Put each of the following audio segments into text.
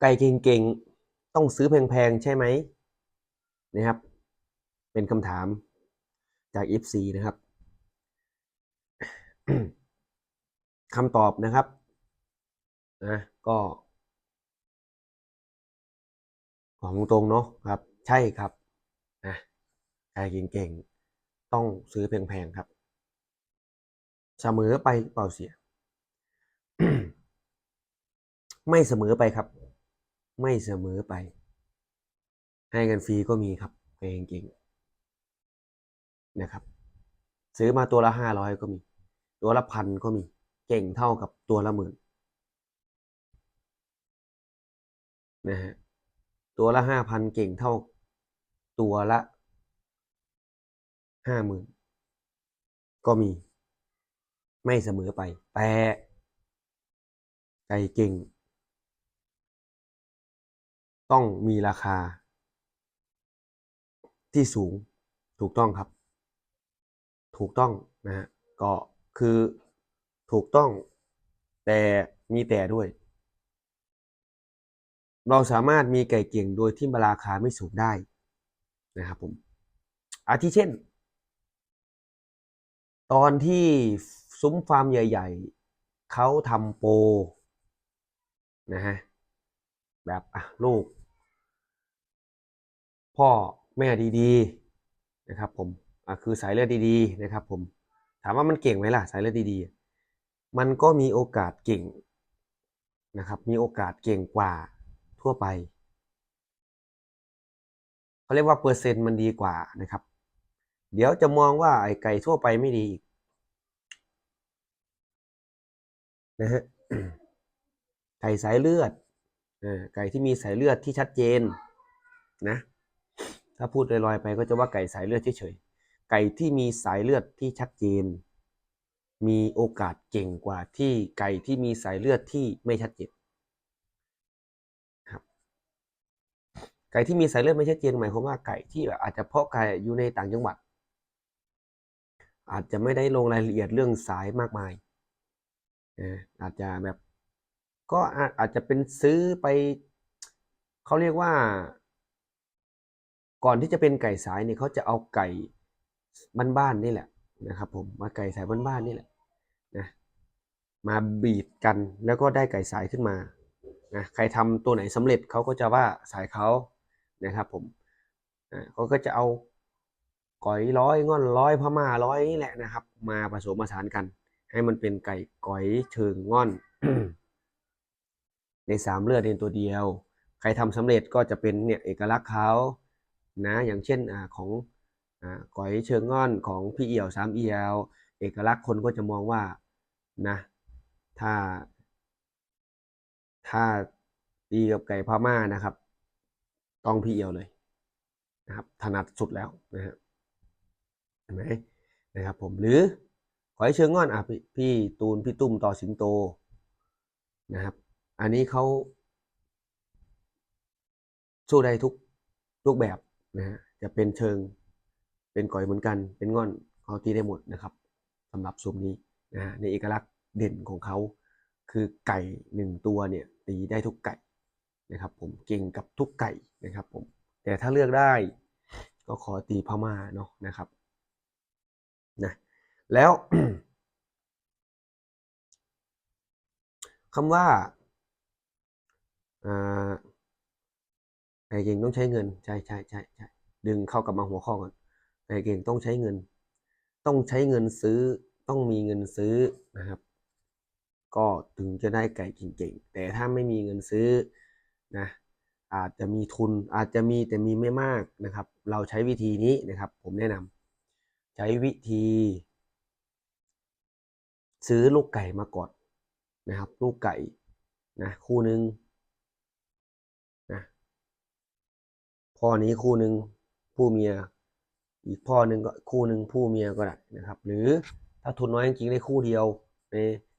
ไก่เก่งๆ ต้องซื้อแพงๆ ใช่ไหมนะครับ เป็นคำถามจาก FC นะครับคำตอบนะครับนะก็ของตรงๆเนาะครับ ใช่ครับนะไก่เก่งๆ ต้องซื้อแพงๆ ครับเสมอไปเปล่าเสีย ไม่เสมอไปครับ ไม่เสมอไป ให้กันฟรีก็มีครับเพลงเก่งนะครับ ซื้อมาตัวละห้าร้อยก็มี ตัวละพันก็มี เก่งเท่ากับตัวละหมื่นนะฮะตัวละห้าพันเก่งเท่า ตัวละห้าหมื่นก็มี ไม่เสมอไป แต่ไก่เก่ง ต้องมีราคา ที่สูงถูกต้องครับ ถูกต้องนะฮะก็คือถูกต้องแต่มีแต่ด้วย เราสามารถมีไก่เก่งโดยที่ราคาไม่สูงได้นะครับผมอาทิเช่น ตอนที่ซุ้มฟาร์มใหญ่ ๆเขาทำโปรนะฮะแบบอะลูก พ่อแม่ดีๆนะครับ ผมอะคือสายเลือดดีๆนะครับ ผมถามว่ามันเก่งไหมล่ะสายเลือดดีๆ มันก็มีโอกาสเก่งนะครับ มีโอกาสเก่งกว่าทั่วไปเขาเรียกว่าเปอร์เซ็นต์มันดีกว่านะครับ เดี๋ยวจะมองว่าไอ้ไก่ทั่วไปไม่ดีอีกนะฮะไก่สายเลือดอไก่ที่มีสายเลือดที่ชัดเจนนะ ถ้าพูดลอยๆไปก็จะว่าไก่สายเลือดเฉยๆ ไก่ที่มีสายเลือดที่ชัดเจน มีโอกาสเก่งกว่าที่ไก่ที่มีสายเลือดที่ไม่ชัดเจนครับ ไก่ที่มีสายเลือดไม่ชัดเจนหมายความว่าไก่ที่อาจจะเพาะไก่อยู่ในต่างจังหวัด อาจจะไม่ได้ลงรายละเอียดเรื่องสายมากมายอาจจะแบบ ก็อาจจะเป็นซื้อไป เขาเรียกว่า ก่อนที่จะเป็นไก่สายเนี่ยเขาจะเอาไก่บ้านๆนี่แหละนะครับ ผมมาไก่สายบ้านๆนี่แหละนะมาบีดกันแล้วก็ได้ไก่สายขึ้นมานะใครทำตัวไหนสำเร็จเขาก็จะว่าสายเขานะครับผมอ่าเขาก็จะเอาก๋อยร้อยง่อนร้อยพม่าร้อยนี่แหละนะครับ มาผสมผสานกัน ให้มันเป็นไก่ก๋อยเชิงง่อน ในสามเลือดเรียนตัวเดียว ใครทำสำเร็จก็จะเป็นเนี่ยเอกลักษณ์เขา นะอย่างเช่นอของอก๋อยเชิงง่อนของพี่เอี่ยวสามเอี่ยว เอกลักษณ์คนก็จะมองว่านะถ้า ถ้าดีกับไก่พม่านะครับ ต้องพี่เอี่ยวเลยนะครับถนัดสุดแล้วนะฮะเห็นไหมนะครับผมหรือขอยเชิงง่อนอะพี่พี่ตูนพี่ตุ้มต่อสิงโตนะครับ อันนี้เขาสู้ได้ทุกทุกแบบ นะฮะจะเป็นเชิงเป็นก่อยเหมือนกัน เป็นง่อนเขาตีได้หมดนะครับสำหรับซุ้มนี้นะฮะในเอกลักษณ์เด่นของเขาคือไก่หนึ่งตัวเนี่ยตีได้ทุกไก่นะครับ ผมเก่งกับทุกไก่นะครับผมแต่ถ้าเลือกได้ก็ขอตีพม่าเนาะนะครับนะแล้วคำว่า อ่าไก่เก่งต้องใช้เงินใช่ใช่ใช่ใช่ดึงเข้ากลับมาหัวข้อก่อนไก่เก่งต้องใช้เงิน ต้องใช้เงินซื้อต้องมีเงินซื้อนะครับ ก็ถึงจะได้ไก่เก่งๆแต่ถ้าไม่มีเงินซื้อนะอาจจะมีทุนอาจจะมีแต่มีไม่มากนะครับ เราใช้วิธีนี้นะครับ ผมแนะนำใช้วิธี ซื้อลูกไก่มาก่อนนะครับ ลูกไก่นะคู่หนึ่งนะ พ่อนี้คู่หนึ่งผู้เมีย อีกพ่อหนึ่งก็คู่หนึ่งผู้เมียก็ได้นะครับ หรือถ้าทุนน้อยจริงๆได้คู่เดียวใน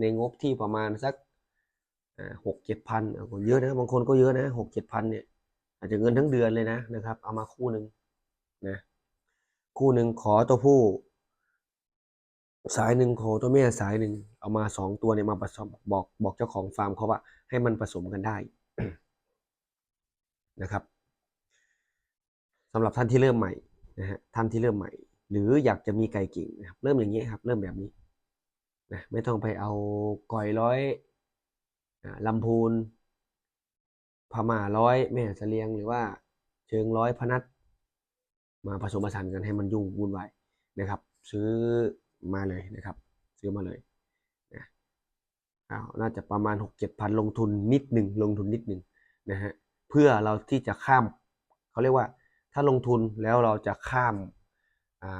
ในงบที่ประมาณสักหกเจ็ดพันเยอะนะบางคนก็เยอะนะหกเจ็ดพันเนี่ยอาจจะเงินทั้งเดือนเลยนะนะครับ เอามาคู่หนึ่งนะคู่หนึ่งขอตัวผู้ สายหนึ่งขอตัวแม่สายหนึ่งเอามาสองตัวเนี่ยมาผสมบอกบอกเจ้าของฟาร์มเขาว่าให้มันผสมกันได้นะครับ สำหรับท่านที่เริ่มใหม่นะฮะท่านที่เริ่มใหม่ หรืออยากจะมีไก่เก่งนะครับเริ่มอย่างนี้ครับเริ่มแบบนี้นะไม่ต้องไปเอาก่อยร้อยอ่าลำพูนพม่าร้อยแม่เสลียงหรือว่าเชิงร้อยพนัสมาผสมผสานกันให้มันยุ่งวุ่นวายนะครับ ซื้อมาเลยนะครับ ซื้อมาเลยนะอ้าวน่าจะประมาณหกเจ็ดพันลงทุนนิดหนึ่งลงทุนนิดหนึ่งนะฮะเพื่อเราที่จะข้ามเขาเรียกว่า ถ้าลงทุนแล้วเราจะข้ามา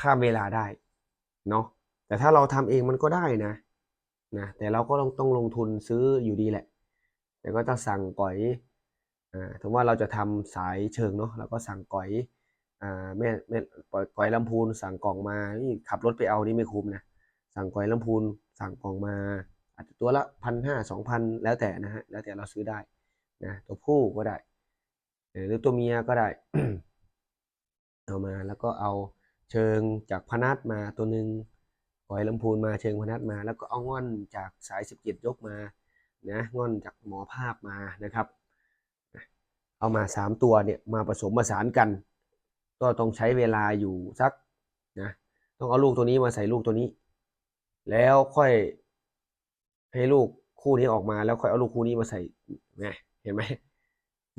ข้ามเวลาได้เนาะแต่ถ้าเราทำเองมันก็ได้นะนะแต่เราก็ต้องต้องลงทุนซื้ออยู่ดีแหละ แต่ก็จะสั่งก่อยอ่าถึงว่าเราจะทำสายเชิงเนาะเราก็สั่งก่อยอ่าแม่แม่ก่อยลำพูนสั่งกล่องมานี่ขับรถไปเอานี่ไม่คุ้มนะสั่งก่อยลำพูนสั่งกล่องมาอาจจะตัวละพันห้าสองพันแล้วแต่นะฮะแล้วแต่เราซื้อได้นะตัวผู้ก็ได้ หรือตัวเมียก็ได้ เอามาแล้วก็เอาเชิงจากพนัสมาตัวหนึ่งปล่อยลำพูนมาเชิงพนัสมา แล้วก็เอาง่อนจากสายสิบเจ็ดยกมานะง่อนจากหมอภาพมานะครับ เอามาสามตัวเนี่ยมาผสมผสานกัน ก็ต้องใช้เวลาอยู่สักนะต้องเอาลูกตัวนี้มาใส่ลูกตัวนี้ แล้วค่อยให้ลูกคู่นี้ออกมาแล้วค่อยเอาลูกคู่นี้มาใส่ไงเห็นไหม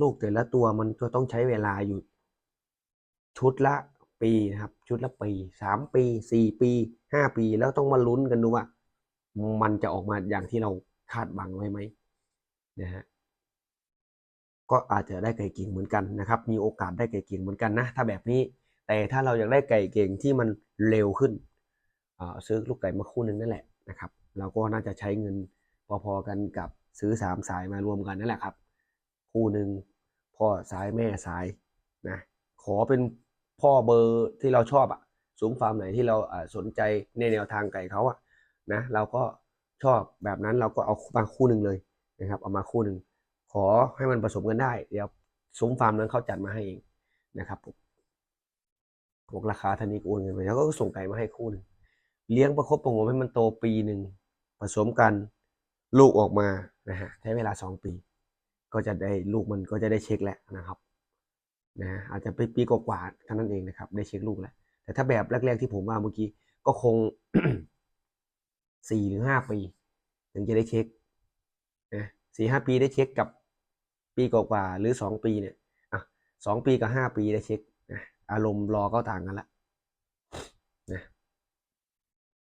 ลูกแต่ละตัวมันต้องใช้เวลาอยู่ ชุดละปีนะครับ ชุดละปีสามปีสี่ปีห้าปีแล้วต้องมาลุ้นกันดูว่า มันจะออกมาอย่างที่เราคาดหวังไว้ไหมนะฮะก็อาจจะได้ไก่เก่งเหมือนกันนะครับ มีโอกาสได้ไก่เก่งเหมือนกันนะ ถ้าแบบนี้แต่ถ้าเราอยากได้ไก่เก่งที่มันเร็วขึ้นซื้อลูกไก่มาคู่หนึ่งนั่นแหละนะครับ เราก็น่าจะใช้เงินพอๆกันกับซื้อสามสายมารวมกันนั่นแหละครับ คู่หนึ่งพ่อสายแม่สายนะขอเป็นพ่อเบอร์ที่เราชอบอะสูงฟาร์มไหนที่เราอ่าสนใจในแนวทางไก่เขาอะนะเราก็ชอบแบบนั้นเราก็เอามาคู่หนึ่งเลยนะครับ เอามาคู่หนึ่งขอให้มันผสมกันได้ เดี๋ยวซุ้มฟาร์มนั้นเขาจัดมาให้เองนะครับผมพวกราคาเท่านี้ก็โอนเงินไปแล้วก็ส่งไก่มาให้คู่หนึ่งเลี้ยงประคบประงมให้มันโตปีหนึ่งผสมกันลูกออกมานะฮะใช้เวลาสองปี ก็จะได้ลูกมันก็จะได้เช็คแล้วนะครับนะอาจจะไปปีกว่าๆเท่านั้นเองนะครับ ได้เช็คลูกแล้วแต่ถ้าแบบแรกๆที่ผมว่าเมื่อกี้ก็คงสี่หรือห้าปี ถึงจะได้เช็คนะสี่ห้าปีได้เช็คกับปีกว่าๆหรือสองปีเนี่ยอะสองปีกับห้าปีได้เช็คนะอารมณ์รอก็ต่างกันละนะ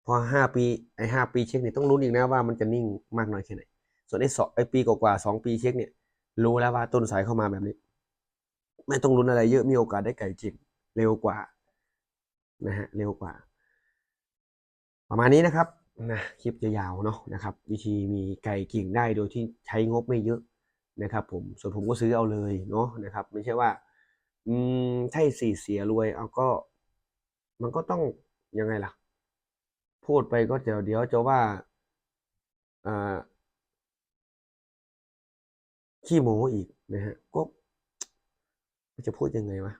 พอห้าปีไอ้ห้าปีเช็คเนี่ยต้องรู้อีกนะว่ามันจะนิ่งมากน้อยแค่ไหนส่วนไอ้สองไอ้ปีกว่าๆสองปีเช็คเนี่ย รู้แล้วว่าต้นสายเข้ามาแบบนี้ ไม่ต้องลุ้นอะไรเยอะมีโอกาสได้ไก่จริงเร็วกว่านะฮะเร็วกว่า ประมาณนี้นะครับนะคลิปจะยาวเนาะนะครับ วิธีมีไก่กิ่งได้โดยที่ใช้งบไม่เยอะนะครับ ผมส่วนผมก็ซื้อเอาเลยเนาะนะครับ ไม่ใช่ว่า อืมใช่สี่เสียรวย เอาก็ มันก็ต้องยังไงล่ะ พูดไปก็เดี๋ยวเดี๋ยวจะว่าอ่า ขี้โม้อีกนะฮะก็จะพูดยังไงวะ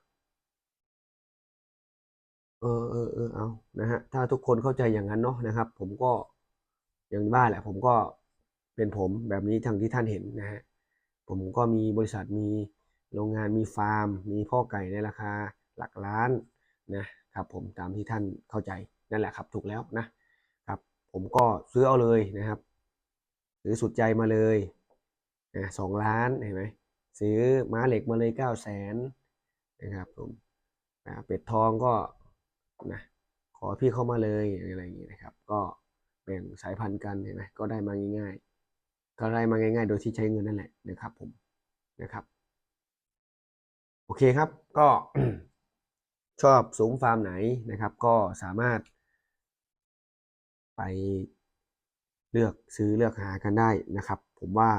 เออเออเออเอานะฮะถ้าทุกคนเข้าใจอย่างนั้นเนาะนะครับ ผมก็อย่างว่าแหละ ผมก็เป็นผมแบบนี้ทางที่ท่านเห็นนะฮะผมก็มีบริษัทมีโรงงานมีฟาร์ม มีพ่อไก่ในราคาหลักล้านนะครับผมตามที่ท่านเข้าใจนั่นแหละครับ ถูกแล้วนะครับ ผมก็ซื้อเอาเลยนะครับซื้อสุดใจมาเลย นะสองล้านเห็นไหมซื้อม้าเหล็กมาเลยเก้าแสนนะครับผมอ่าเป็ดทองก็นะขอพี่เข้ามาเลยอะไรอย่างนี้นะครับ ก็แบ่งสายพันธุ์กันเห็นไหมก็ได้มาง่ายๆก็ได้มาง่าย ๆ โดยที่ใช้เงินนั่นแหละนะครับผมนะครับ โอเคครับก็ชอบสูงฟาร์มไหนนะครับ ก็สามารถ ไปเลือกซื้อเลือกหากันได้นะครับ ผมว่า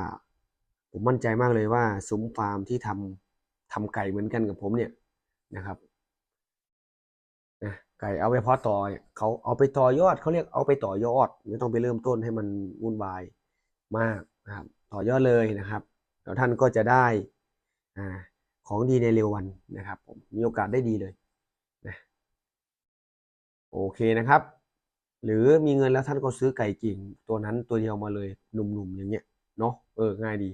ผมมั่นใจมากเลยว่าซุ้มฟาร์มที่ทำทำไก่เหมือนกันกับผมเนี่ยนะครับนะไก่เอาไปเพาะต่อเนี่ยเขาเอาไปต่อยอดเขาเรียกเอาไปต่อยอด ไม่ต้องไปเริ่มต้นให้มันวุ่นวายมากนะครับ ต่อยอดเลยนะครับแล้วท่านก็จะได้อ่าของดีในเร็ววันนะครับ ผมมีโอกาสได้ดีเลยนะโอเคนะครับ หรือมีเงินแล้วท่านก็ซื้อไก่กิ่งตัวนั้นตัวเดียวมาเลยหนุ่มๆอย่างเงี้ยเนาะเออง่ายดี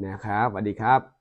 นะครับสวัสดีครับ